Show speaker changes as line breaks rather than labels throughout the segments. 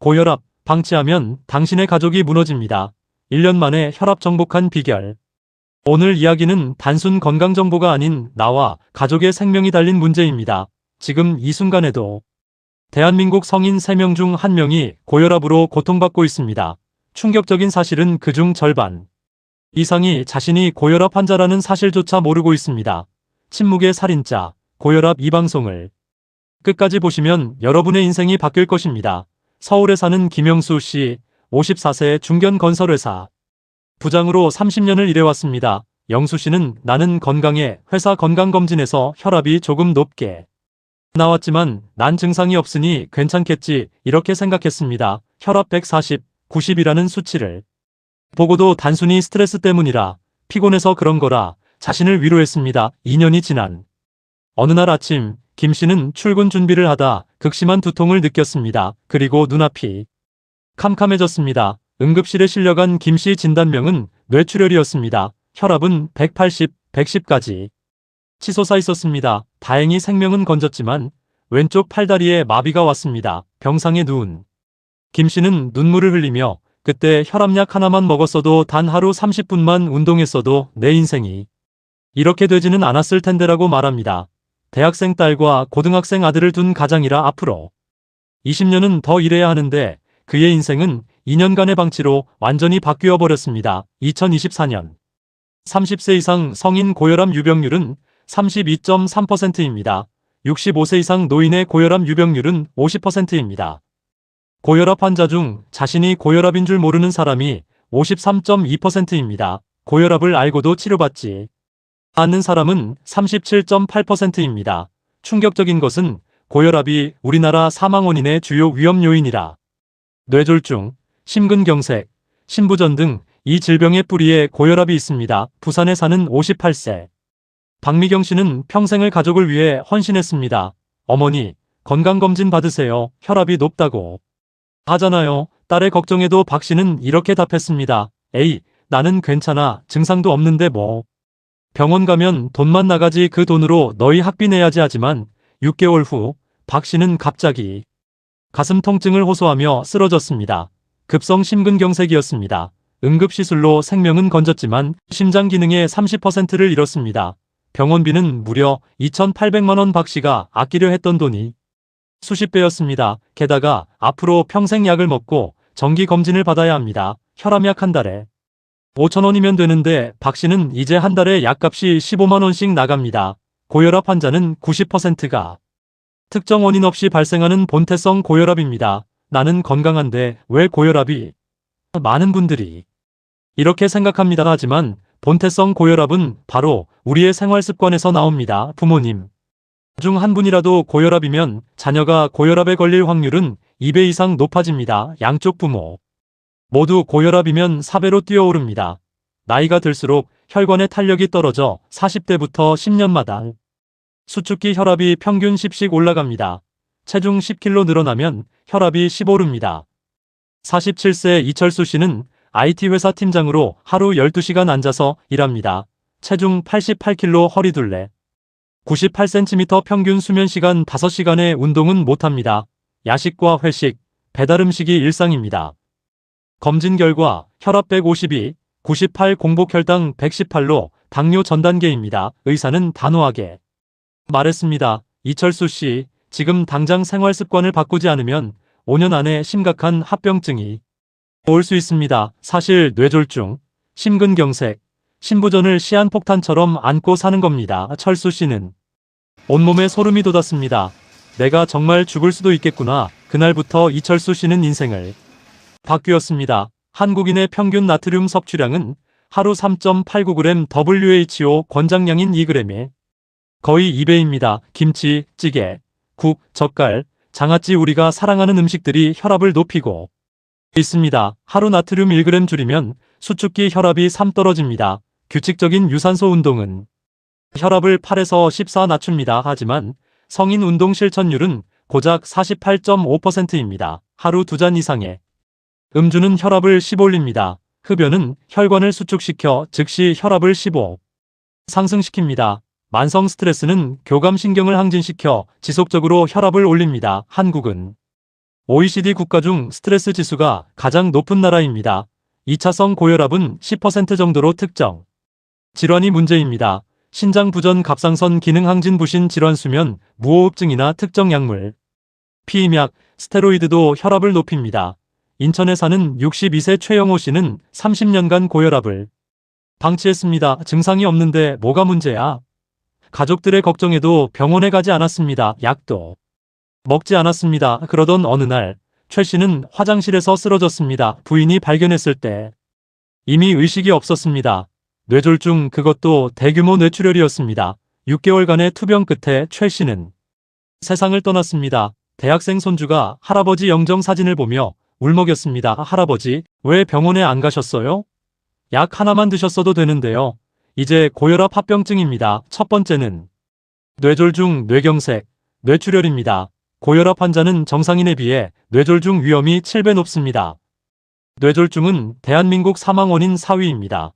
고혈압 방치하면 당신의 가족이 무너집니다. 1년 만에 혈압 정복한 비결. 오늘 이야기는 단순 건강 정보가 아닌 나와 가족의 생명이 달린 문제입니다. 지금 이 순간에도 대한민국 성인 3명 중 1명이 고혈압으로 고통받고 있습니다. 충격적인 사실은 그중 절반 이상이 자신이 고혈압 환자라는 사실조차 모르고 있습니다. 침묵의 살인자, 고혈압 이 방송을 끝까지 보시면 여러분의 인생이 바뀔 것입니다. 서울에 사는 김영수 씨, 54세 중견 건설회사. 부장으로 30년을 일해왔습니다. 영수 씨는 나는 건강해 회사 건강검진에서 혈압이 조금 높게 나왔지만 난 증상이 없으니 괜찮겠지 이렇게 생각했습니다. 혈압 140, 90이라는 수치를 보고도 단순히 스트레스 때문이라 피곤해서 그런 거라 자신을 위로했습니다. 2년이 지난 어느 날 아침 김 씨는 출근 준비를 하다 극심한 두통을 느꼈습니다. 그리고 눈앞이 캄캄해졌습니다. 응급실에 실려간 김 씨 진단명은 뇌출혈이었습니다. 혈압은 180, 110까지 치솟아 있었습니다. 다행히 생명은 건졌지만 왼쪽 팔다리에 마비가 왔습니다. 병상에 누운 김 씨는 눈물을 흘리며 그때 혈압약 하나만 먹었어도 단 하루 30분만 운동했어도 내 인생이 이렇게 되지는 않았을 텐데라고 말합니다. 대학생 딸과 고등학생 아들을 둔 가장이라 앞으로 20년은 더 일해야 하는데 그의 인생은 2년간의 방치로 완전히 바뀌어 버렸습니다. 2024년 30세 이상 성인 고혈압 유병률은 32.3%입니다. 65세 이상 노인의 고혈압 유병률은 50%입니다. 고혈압 환자 중 자신이 고혈압인 줄 모르는 사람이 53.2%입니다. 고혈압을 알고도 치료받지 않는 사람은 37.8%입니다. 충격적인 것은 고혈압이 우리나라 사망 원인의 주요 위험 요인이라 뇌졸중, 심근경색, 신부전 등 이 질병의 뿌리에 고혈압이 있습니다. 부산에 사는 58세 박미경 씨는 평생을 가족을 위해 헌신했습니다. 어머니, 건강검진 받으세요. 혈압이 높다고. 하잖아요. 딸의 걱정에도 박 씨는 이렇게 답했습니다. 에이, 나는 괜찮아. 증상도 없는데 뭐. 병원 가면 돈만 나가지 그 돈으로 너희 학비 내야지 하지만 6개월 후 박 씨는 갑자기 가슴 통증을 호소하며 쓰러졌습니다. 급성 심근경색이었습니다. 응급시술로 생명은 건졌지만 심장 기능의 30%를 잃었습니다. 병원비는 무려 2,800만원 박 씨가 아끼려 했던 돈이 수십 배였습니다. 게다가 앞으로 평생 약을 먹고 정기 검진을 받아야 합니다. 혈압약 한 달에 5천원이면 되는데 박 씨는 이제 한 달에 약값이 15만원씩 나갑니다. 고혈압 환자는 90%가 특정 원인 없이 발생하는 본태성 고혈압입니다. 나는 건강한데 왜 고혈압이? 많은 분들이 이렇게 생각합니다. 하지만 본태성 고혈압은 바로 우리의 생활 습관에서 나옵니다. 부모님 중 한 분이라도 고혈압이면 자녀가 고혈압에 걸릴 확률은 2배 이상 높아집니다. 양쪽 부모 모두 고혈압이면 4배로 뛰어오릅니다. 나이가 들수록 혈관의 탄력이 떨어져 40대부터 10년마다 수축기 혈압이 평균 10씩 올라갑니다. 체중 10kg 늘어나면 혈압이 10 오릅니다. 47세 이철수 씨는 IT 회사 팀장으로 하루 12시간 앉아서 일합니다. 체중 88kg 허리 둘레. 98cm 평균 수면 시간 5시간의 운동은 못합니다. 야식과 회식, 배달 음식이 일상입니다. 검진 결과 혈압 152, 98 공복 혈당 118로 당뇨 전 단계입니다. 의사는 단호하게 말했습니다. 이철수 씨, 지금 당장 생활 습관을 바꾸지 않으면 5년 안에 심각한 합병증이 올 수 있습니다. 사실 뇌졸중, 심근경색, 신부전을 시한폭탄처럼 안고 사는 겁니다. 철수 씨는 온몸에 소름이 돋았습니다. 내가 정말 죽을 수도 있겠구나. 그날부터 이철수 씨는 인생을 바뀌었습니다. 한국인의 평균 나트륨 섭취량은 하루 3.89g WHO 권장량인 2g에 거의 2배입니다. 김치, 찌개, 국, 젓갈, 장아찌 우리가 사랑하는 음식들이 혈압을 높이고 있습니다. 하루 나트륨 1g 줄이면 수축기 혈압이 3 떨어집니다. 규칙적인 유산소 운동은 혈압을 8에서 14 낮춥니다. 하지만 성인 운동 실천율은 고작 48.5%입니다. 하루 두 잔 이상의 음주는 혈압을 10 올립니다. 흡연은 혈관을 수축시켜 즉시 혈압을 15 상승시킵니다. 만성 스트레스는 교감신경을 항진시켜 지속적으로 혈압을 올립니다. 한국은 OECD 국가 중 스트레스 지수가 가장 높은 나라입니다. 2차성 고혈압은 10% 정도로 특정. 질환이 문제입니다. 신장 부전 갑상선 기능 항진 부신 질환 수면, 무호흡증이나 특정 약물, 피임약, 스테로이드도 혈압을 높입니다. 인천에 사는 62세 최영호 씨는 30년간 고혈압을 방치했습니다. 증상이 없는데 뭐가 문제야? 가족들의 걱정에도 병원에 가지 않았습니다. 약도 먹지 않았습니다. 그러던 어느 날, 최 씨는 화장실에서 쓰러졌습니다. 부인이 발견했을 때 이미 의식이 없었습니다. 뇌졸중 그것도 대규모 뇌출혈이었습니다. 6개월간의 투병 끝에 최 씨는 세상을 떠났습니다. 대학생 손주가 할아버지 영정 사진을 보며 울먹였습니다. 할아버지, 왜 병원에 안 가셨어요? 약 하나만 드셨어도 되는데요. 이제 고혈압 합병증입니다. 첫 번째는 뇌졸중, 뇌경색, 뇌출혈입니다. 고혈압 환자는 정상인에 비해 뇌졸중 위험이 7배 높습니다. 뇌졸중은 대한민국 사망 원인 4위입니다.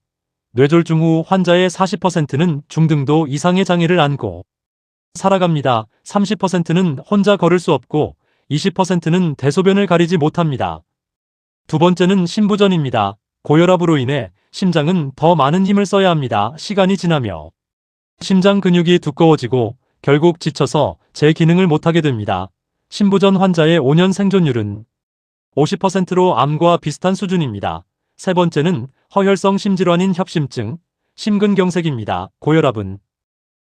뇌졸중 후 환자의 40%는 중등도 이상의 장애를 안고 살아갑니다. 30%는 혼자 걸을 수 없고 20%는 대소변을 가리지 못합니다. 두 번째는 심부전입니다. 고혈압으로 인해 심장은 더 많은 힘을 써야 합니다. 시간이 지나며 심장 근육이 두꺼워지고 결국 지쳐서 제 기능을 못하게 됩니다. 심부전 환자의 5년 생존율은 50%로 암과 비슷한 수준입니다. 세 번째는 허혈성 심질환인 협심증, 심근경색입니다. 고혈압은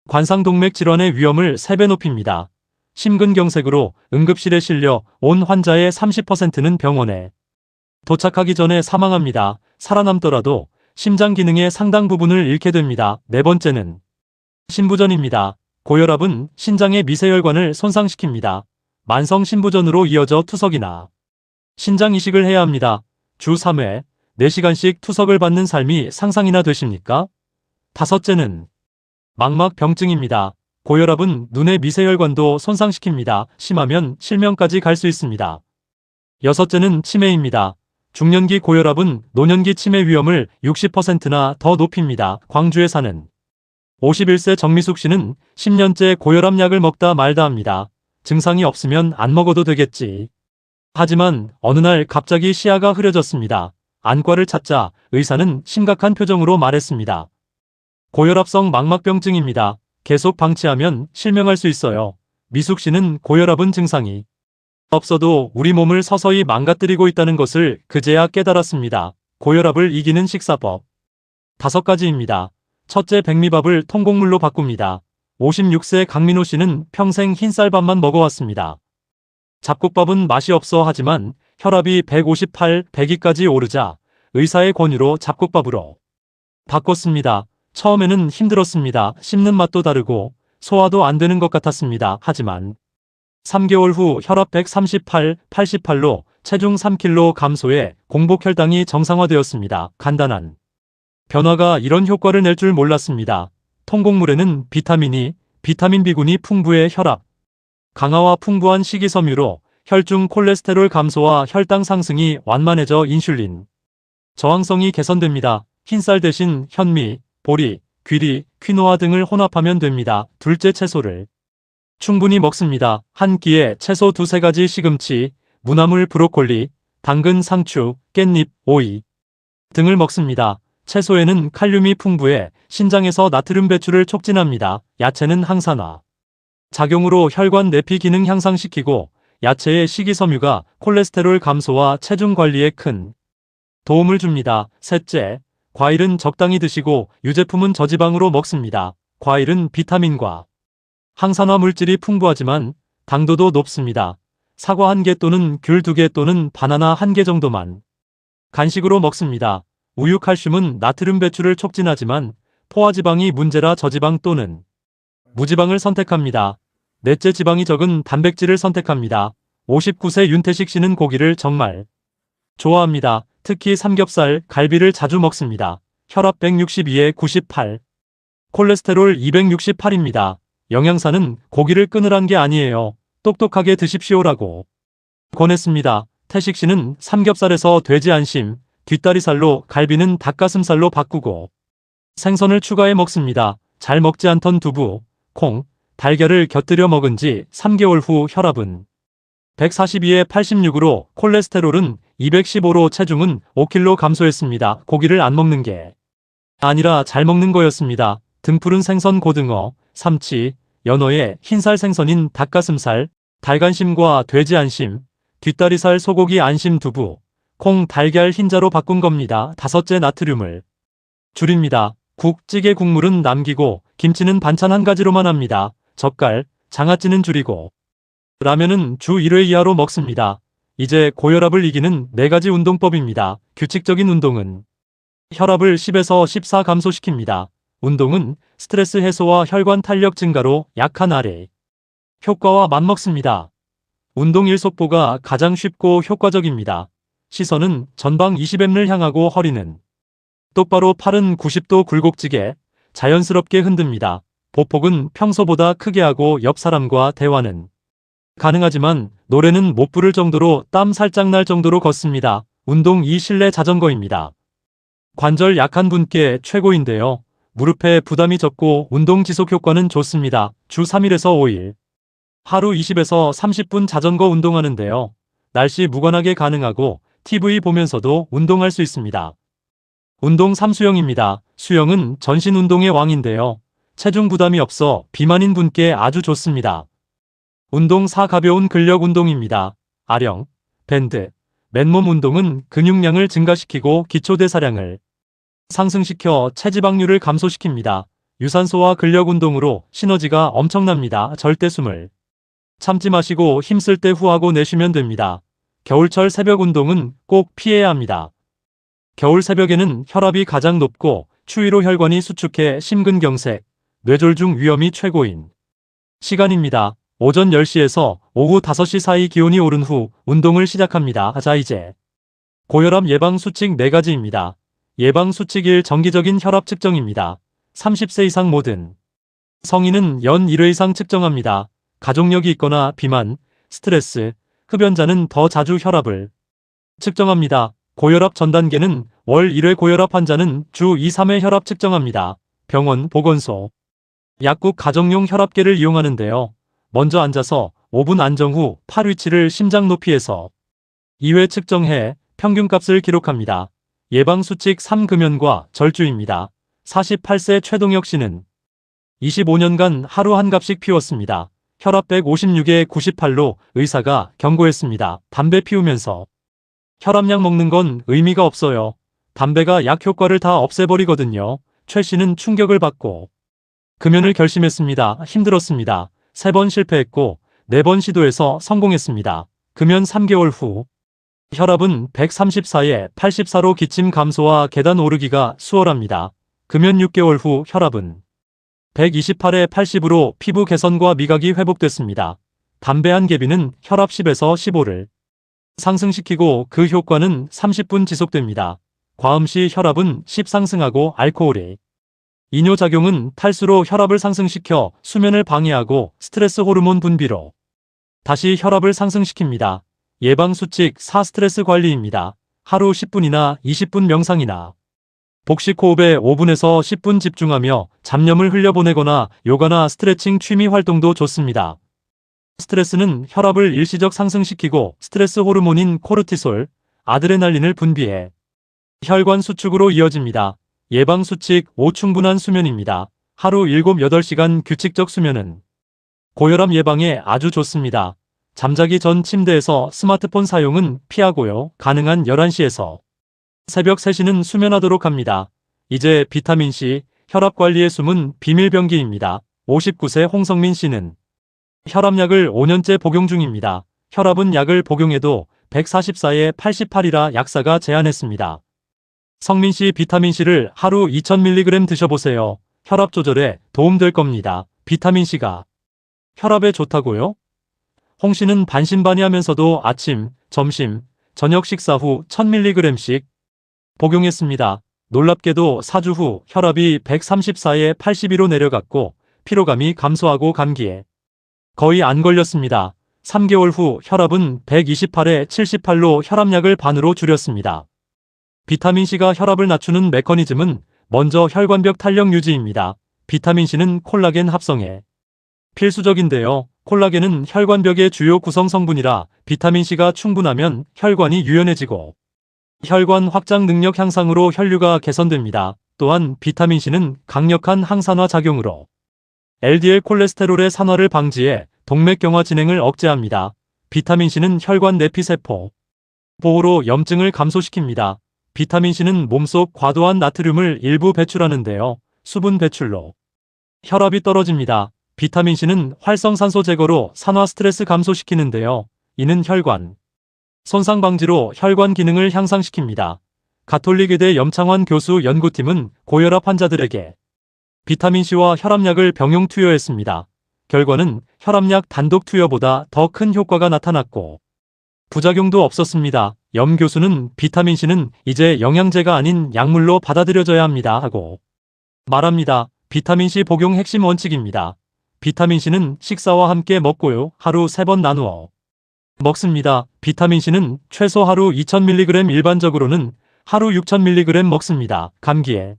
관상동맥 질환의 위험을 3배 높입니다. 심근경색으로 응급실에 실려 온 환자의 30%는 병원에 도착하기 전에 사망합니다. 살아남더라도 심장 기능의 상당 부분을 잃게 됩니다. 네 번째는 신부전입니다. 고혈압은 신장의 미세혈관을 손상시킵니다. 만성 신부전으로 이어져 투석이나 신장 이식을 해야 합니다. 주 3회 4시간씩 투석을 받는 삶이 상상이나 되십니까? 다섯째는 망막 병증입니다. 고혈압은 눈의 미세혈관도 손상시킵니다. 심하면 실명까지 갈 수 있습니다. 여섯째는 치매입니다. 중년기 고혈압은 노년기 치매 위험을 60%나 더 높입니다. 광주에 사는 51세 정미숙 씨는 10년째 고혈압 약을 먹다 말다 합니다. 증상이 없으면 안 먹어도 되겠지. 하지만 어느 날 갑자기 시야가 흐려졌습니다. 안과를 찾자 의사는 심각한 표정으로 말했습니다. 고혈압성 망막병증입니다. 계속 방치하면 실명할 수 있어요. 미숙 씨는 고혈압은 증상이 없어도 우리 몸을 서서히 망가뜨리고 있다는 것을 그제야 깨달았습니다. 고혈압을 이기는 식사법. 다섯 가지입니다. 첫째 백미밥을 통곡물로 바꿉니다. 56세 강민호 씨는 평생 흰쌀밥만 먹어왔습니다. 잡곡밥은 맛이 없어 하지만 혈압이 158, 102까지 오르자 의사의 권유로 잡곡밥으로 바꿨습니다. 처음에는 힘들었습니다. 씹는 맛도 다르고 소화도 안 되는 것 같았습니다. 하지만 3개월 후 혈압 138, 88로 체중 3kg 감소해 공복 혈당이 정상화되었습니다. 간단한 변화가 이런 효과를 낼 줄 몰랐습니다. 통곡물에는 비타민이, 비타민 B군이 풍부해 혈압 강화와 풍부한 식이섬유로 혈중 콜레스테롤 감소와 혈당 상승이 완만해져 인슐린 저항성이 개선됩니다. 흰쌀 대신 현미, 보리, 귀리, 퀴노아 등을 혼합하면 됩니다. 둘째 채소를 충분히 먹습니다. 한 끼에 채소 두세 가지 시금치, 무나물 브로콜리, 당근 상추, 깻잎, 오이 등을 먹습니다. 채소에는 칼륨이 풍부해 신장에서 나트륨 배출을 촉진합니다. 야채는 항산화 작용으로 혈관 내피 기능 향상시키고 야채의 식이섬유가 콜레스테롤 감소와 체중 관리에 큰 도움을 줍니다. 셋째, 과일은 적당히 드시고 유제품은 저지방으로 먹습니다. 과일은 비타민과 항산화 물질이 풍부하지만 당도도 높습니다. 사과 한 개 또는 귤 두 개 또는 바나나 한 개 정도만 간식으로 먹습니다. 우유 칼슘은 나트륨 배출을 촉진하지만 포화지방이 문제라 저지방 또는 무지방을 선택합니다. 넷째 지방이 적은 단백질을 선택합니다. 59세 윤태식 씨는 고기를 정말 좋아합니다. 특히 삼겹살, 갈비를 자주 먹습니다. 혈압 162에 98. 콜레스테롤 268입니다. 영양사는 고기를 끊으란 게 아니에요. 똑똑하게 드십시오라고 권했습니다. 태식 씨는 삼겹살에서 돼지 안심, 뒷다리살로 갈비는 닭가슴살로 바꾸고 생선을 추가해 먹습니다. 잘 먹지 않던 두부, 콩, 달걀을 곁들여 먹은 지 3개월 후 혈압은 142에 86으로 콜레스테롤은 215로 체중은 5kg 감소했습니다. 고기를 안 먹는 게 아니라 잘 먹는 거였습니다. 등푸른 생선 고등어, 삼치, 연어에 흰살 생선인 닭가슴살, 달간심과 돼지 안심, 뒷다리살 소고기 안심 두부, 콩 달걀 흰자로 바꾼 겁니다. 다섯째 나트륨을 줄입니다. 국, 찌개 국물은 남기고 김치는 반찬 한 가지로만 합니다. 젓갈, 장아찌는 줄이고 라면은 주 1회 이하로 먹습니다. 이제 고혈압을 이기는 네 가지 운동법입니다. 규칙적인 운동은 혈압을 10에서 14 감소시킵니다. 운동은 스트레스 해소와 혈관 탄력 증가로 약한 아래 효과와 맞먹습니다. 운동 일속보가 가장 쉽고 효과적입니다. 시선은 전방 20M을 향하고 허리는 똑바로 팔은 90도 굴곡지게 자연스럽게 흔듭니다. 보폭은 평소보다 크게 하고 옆 사람과 대화는 가능하지만 노래는 못 부를 정도로 땀 살짝 날 정도로 걷습니다. 운동 이 실내 자전거입니다. 관절 약한 분께 최고인데요. 무릎에 부담이 적고 운동 지속 효과는 좋습니다. 주 3일에서 5일. 하루 20에서 30분 자전거 운동하는데요. 날씨 무관하게 가능하고 TV 보면서도 운동할 수 있습니다. 운동 3수영입니다. 수영은 전신 운동의 왕인데요. 체중 부담이 없어 비만인 분께 아주 좋습니다. 운동 4 가벼운 근력 운동입니다. 아령, 밴드, 맨몸 운동은 근육량을 증가시키고 기초대사량을 상승시켜 체지방률을 감소시킵니다. 유산소와 근력 운동으로 시너지가 엄청납니다. 절대 숨을 참지 마시고 힘쓸 때 후하고 내쉬면 됩니다. 겨울철 새벽 운동은 꼭 피해야 합니다. 겨울 새벽에는 혈압이 가장 높고 추위로 혈관이 수축해 심근경색, 뇌졸중 위험이 최고인 시간입니다. 오전 10시에서 오후 5시 사이 기온이 오른 후 운동을 시작합니다. 자 이제 고혈압 예방 수칙 4가지입니다. 예방 수칙 1 정기적인 혈압 측정입니다. 30세 이상 모든 성인은 연 1회 이상 측정합니다. 가족력이 있거나 비만, 스트레스, 흡연자는 더 자주 혈압을 측정합니다. 고혈압 전 단계는 월 1회 고혈압 환자는 주 2, 3회 혈압 측정합니다. 병원, 보건소, 약국 가정용 혈압계를 이용하는데요. 먼저 앉아서 5분 안정 후 팔 위치를 심장 높이에서 2회 측정해 평균값을 기록합니다. 예방수칙 3금연과 절주입니다. 48세 최동혁 씨는 25년간 하루 한 갑씩 피웠습니다. 혈압 156에 98로 의사가 경고했습니다. 담배 피우면서 혈압약 먹는 건 의미가 없어요. 담배가 약 효과를 다 없애버리거든요. 최 씨는 충격을 받고 금연을 결심했습니다. 힘들었습니다. 세번 실패했고 네번 시도해서 성공했습니다. 금연 3개월 후 혈압은 134에 84로 기침 감소와 계단 오르기가 수월합니다. 금연 6개월 후 혈압은 128에 80으로 피부 개선과 미각이 회복됐습니다. 담배 한 개비는 혈압 10에서 15를 상승시키고 그 효과는 30분 지속됩니다. 과음 시 혈압은 10 상승하고 알코올의 이뇨작용은 탈수로 혈압을 상승시켜 수면을 방해하고 스트레스 호르몬 분비로 다시 혈압을 상승시킵니다. 예방수칙 4 스트레스 관리입니다. 하루 10분이나 20분 명상이나 복식 호흡에 5분에서 10분 집중하며 잡념을 흘려보내거나 요가나 스트레칭 취미 활동도 좋습니다. 스트레스는 혈압을 일시적 상승시키고 스트레스 호르몬인 코르티솔, 아드레날린을 분비해 혈관 수축으로 이어집니다. 예방 수칙 5 충분한 수면입니다. 하루 7, 8시간 규칙적 수면은 고혈압 예방에 아주 좋습니다. 잠자기 전 침대에서 스마트폰 사용은 피하고요. 가능한 11시에서 새벽 3시는 수면하도록 합니다. 이제 비타민C, 혈압 관리의 숨은 비밀병기입니다. 59세 홍성민 씨는 혈압약을 5년째 복용 중입니다. 혈압은 약을 복용해도 144에 88이라 약사가 제안했습니다. 성민 씨 비타민C를 하루 2000mg 드셔보세요. 혈압 조절에 도움될 겁니다. 비타민C가 혈압에 좋다고요? 홍 씨는 반신반의하면서도 아침, 점심, 저녁 식사 후 1000mg씩 복용했습니다. 놀랍게도 4주 후 혈압이 134에 82로 내려갔고 피로감이 감소하고 감기에 거의 안 걸렸습니다. 3개월 후 혈압은 128에 78로 혈압약을 반으로 줄였습니다. 비타민C가 혈압을 낮추는 메커니즘은 먼저 혈관벽 탄력 유지입니다. 비타민C는 콜라겐 합성에 필수적인데요. 콜라겐은 혈관벽의 주요 구성 성분이라 비타민C가 충분하면 혈관이 유연해지고 혈관 확장 능력 향상으로 혈류가 개선됩니다. 또한 비타민C는 강력한 항산화 작용으로 LDL 콜레스테롤의 산화를 방지해 동맥경화 진행을 억제합니다. 비타민C는 혈관 내피세포 보호로 염증을 감소시킵니다. 비타민C는 몸속 과도한 나트륨을 일부 배출하는데요. 수분 배출로 혈압이 떨어집니다. 비타민C는 활성산소 제거로 산화 스트레스 감소시키는데요. 이는 혈관 손상 방지로 혈관 기능을 향상시킵니다. 가톨릭의대 염창환 교수 연구팀은 고혈압 환자들에게 비타민C와 혈압약을 병용 투여했습니다. 결과는 혈압약 단독 투여보다 더 큰 효과가 나타났고 부작용도 없었습니다. 염 교수는 비타민C는 이제 영양제가 아닌 약물로 받아들여져야 합니다 하고 말합니다. 비타민C 복용 핵심 원칙입니다. 비타민C는 식사와 함께 먹고요. 하루 3번 나누어 먹습니다. 비타민C는 최소 하루 2000mg 일반적으로는 하루 6000mg 먹습니다. 감기에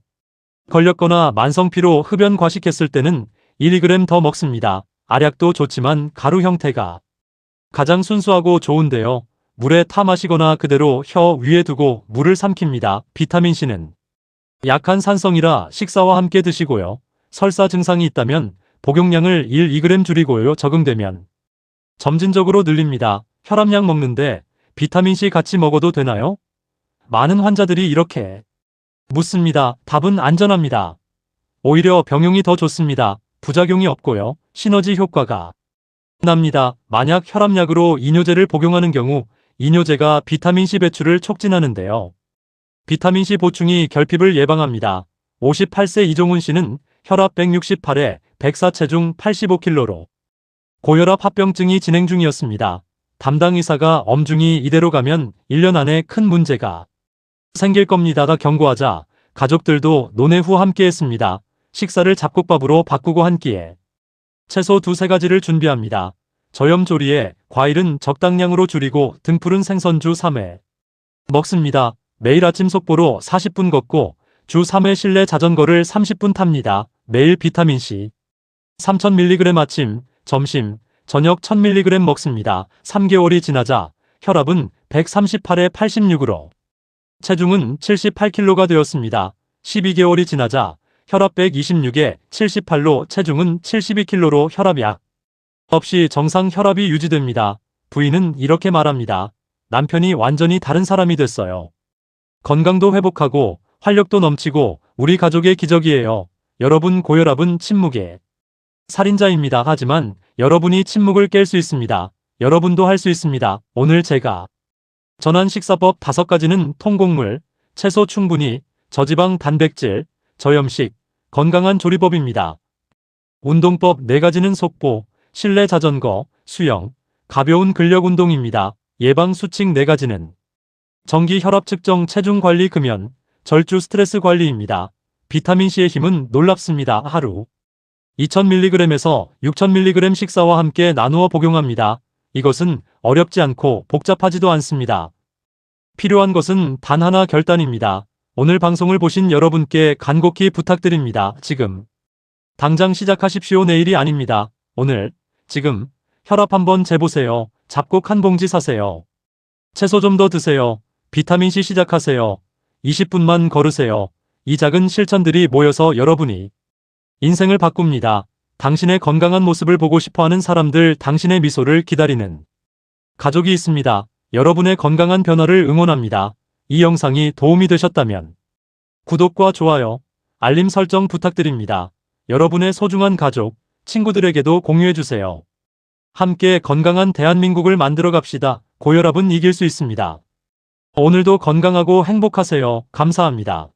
걸렸거나 만성피로 흡연 과식했을 때는 1g 더 먹습니다. 알약도 좋지만 가루 형태가 가장 순수하고 좋은데요. 물에 타 마시거나 그대로 혀 위에 두고 물을 삼킵니다. 비타민C는 약한 산성이라 식사와 함께 드시고요. 설사 증상이 있다면 복용량을 1, 2g 줄이고요. 적응되면 점진적으로 늘립니다. 혈압약 먹는데 비타민C 같이 먹어도 되나요? 많은 환자들이 이렇게 묻습니다. 답은 안전합니다. 오히려 병용이 더 좋습니다. 부작용이 없고요. 시너지 효과가 납니다. 만약 혈압약으로 이뇨제를 복용하는 경우 이뇨제가 비타민C 배출을 촉진하는데요. 비타민C 보충이 결핍을 예방합니다. 58세 이종훈 씨는 혈압 168에 104 체중 85kg로 고혈압 합병증이 진행 중이었습니다. 담당 의사가 엄중히 이대로 가면 1년 안에 큰 문제가 생길 겁니다가 경고하자 가족들도 논의 후 함께 했습니다. 식사를 잡곡밥으로 바꾸고 한 끼에 채소 두세 가지를 준비합니다. 저염 조리에 과일은 적당량으로 줄이고 등푸른 생선주 3회 먹습니다. 매일 아침 속보로 40분 걷고 주 3회 실내 자전거를 30분 탑니다. 매일 비타민C 3000mg 아침, 점심, 저녁 1000mg 먹습니다. 3개월이 지나자 혈압은 138에 86으로 체중은 78kg가 되었습니다. 12개월이 지나자 혈압 126에 78로 체중은 72kg로 혈압 약 없이 정상 혈압이 유지됩니다. 부인은 이렇게 말합니다. 남편이 완전히 다른 사람이 됐어요. 건강도 회복하고 활력도 넘치고 우리 가족의 기적이에요. 여러분 고혈압은 침묵의 살인자입니다. 하지만 여러분이 침묵을 깰 수 있습니다. 여러분도 할 수 있습니다. 오늘 제가 전환 식사법 5가지는 통곡물, 채소 충분히, 저지방 단백질, 저염식, 건강한 조리법입니다. 운동법 4가지는 속보, 실내 자전거, 수영, 가벼운 근력 운동입니다. 예방 수칙 4가지는 정기 혈압 측정 체중 관리 금연, 절주 스트레스 관리입니다. 비타민C의 힘은 놀랍습니다. 하루 2000mg에서 6000mg 식사와 함께 나누어 복용합니다. 이것은 어렵지 않고 복잡하지도 않습니다. 필요한 것은 단 하나 결단입니다. 오늘 방송을 보신 여러분께 간곡히 부탁드립니다. 지금. 당장 시작하십시오. 내일이 아닙니다. 오늘, 지금, 혈압 한번 재보세요. 잡곡 한 봉지 사세요. 채소 좀 더 드세요. 비타민C 시작하세요. 20분만 걸으세요. 이 작은 실천들이 모여서 여러분이 인생을 바꿉니다. 당신의 건강한 모습을 보고 싶어 하는 사람들, 당신의 미소를 기다리는 가족이 있습니다. 여러분의 건강한 변화를 응원합니다. 이 영상이 도움이 되셨다면 구독과 좋아요, 알림 설정 부탁드립니다. 여러분의 소중한 가족, 친구들에게도 공유해주세요. 함께 건강한 대한민국을 만들어 갑시다. 고혈압은 이길 수 있습니다. 오늘도 건강하고 행복하세요. 감사합니다.